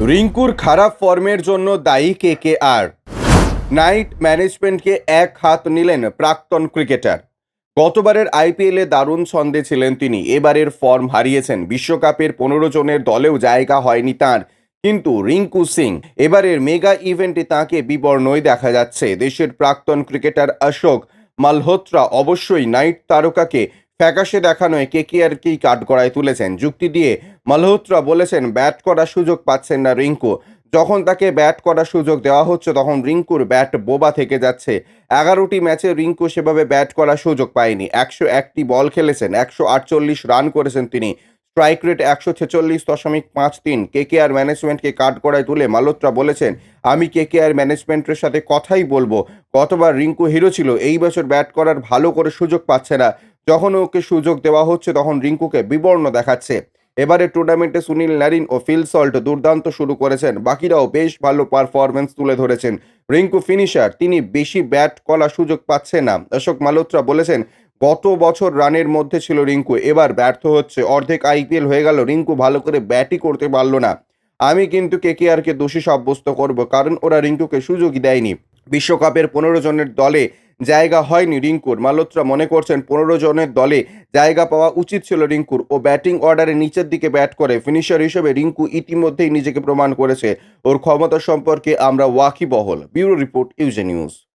রিঙ্কুর খারাপ ফর্মের জন্য দায়ী কে কে আর? নাইট ম্যানেজমেন্টকে এক হাত নিলেন প্রাক্তন ক্রিকেটার। গতবারের আইপিএলে দারুণ ছন্দে ছিলেন তিনি। এবারের ফর্ম হারিয়েছেন। বিশ্বকাপের পনেরো জনের দলেও জায়গা হয়নি তার। কিন্তু রিঙ্কু সিং, এবারের মেগা ইভেন্টে তাকে বিবর্ণই দেখা যাচ্ছে। দেশের প্রাক্তন ক্রিকেটার অশোক মালহোত্রা অবশ্যই নাইট তারকাকে ফ্যাকাশে দেখানোয় কাট করায় তুলেছেন। যুক্তি দিয়ে মালহোত্রা বলেছেন, ব্যাট করার সুযোগ পাচ্ছেন না রিঙ্কু। যখন তাকে ব্যাট করার সুযোগ দেওয়া হচ্ছে, তখন রিঙ্কুর ব্যাট বোবা থেকে যাচ্ছে। এগারোটি ম্যাচে রিঙ্কু সেভাবে ব্যাট করার সুযোগ পায়নি। একশো একটি বল খেলেছেন, একশো আটচল্লিশ রান করেছেন তিনি। স্ট্রাইক রেট একশো ছেচল্লিশ দশমিক পাঁচ তিন। কেকেআর ম্যানেজমেন্টকে কাঠগড়ায় তুলে মালোত্রা বলেছেন, আমি কেকেআর ম্যানেজমেন্টের সাথে কথাই বলব। গতবার রিঙ্কু হিরো ছিল, এই বছর ব্যাট করার ভালো করে সুযোগ পাচ্ছে না। যখন ওকে সুযোগ দেওয়া হচ্ছে, তখন রিঙ্কুকে বিবর্ণ দেখাচ্ছে। এবারে টুর্নামেন্টে সুনীল নারিন ও ফিল সল্ট দুর্দান্ত শুরু করেছেন। বাকিরাও বেশ ভালো পারফরমেন্স তুলে ধরেছেন। রিঙ্কু ফিনিশার, তিনি বেশি ব্যাট করার সুযোগ পাচ্ছে না। অশোক মালোত্রা বলেছেন গত বছর রানের মধ্যে ছিল রিঙ্কু, এবার ব্যর্থ হচ্ছে। অর্ধেক আইপিএল হয়ে গেল, রিঙ্কু ভালো করে ব্যাটই করতে পারল না। আমি কিন্তু কেকেআরকে দোষী সাব্যস্ত করব, কারণ ওরা রিঙ্কুকে সুযোগই দেয়নি। বিশ্বকাপের পনেরো জনের দলে জায়গা হয়নি রিঙ্কুর। মালোত্রা মনে করছেন পনেরো জনের দলে জায়গা পাওয়া উচিত ছিল রিঙ্কুর। ও ব্যাটিং অর্ডারে নিচের দিকে ব্যাট করে। ফিনিশার হিসেবে রিঙ্কু ইতিমধ্যেই নিজেকে প্রমাণ করেছে। ওর ক্ষমতা সম্পর্কে আমরা ওয়াকিবহল। Bureau report, ইউজে news.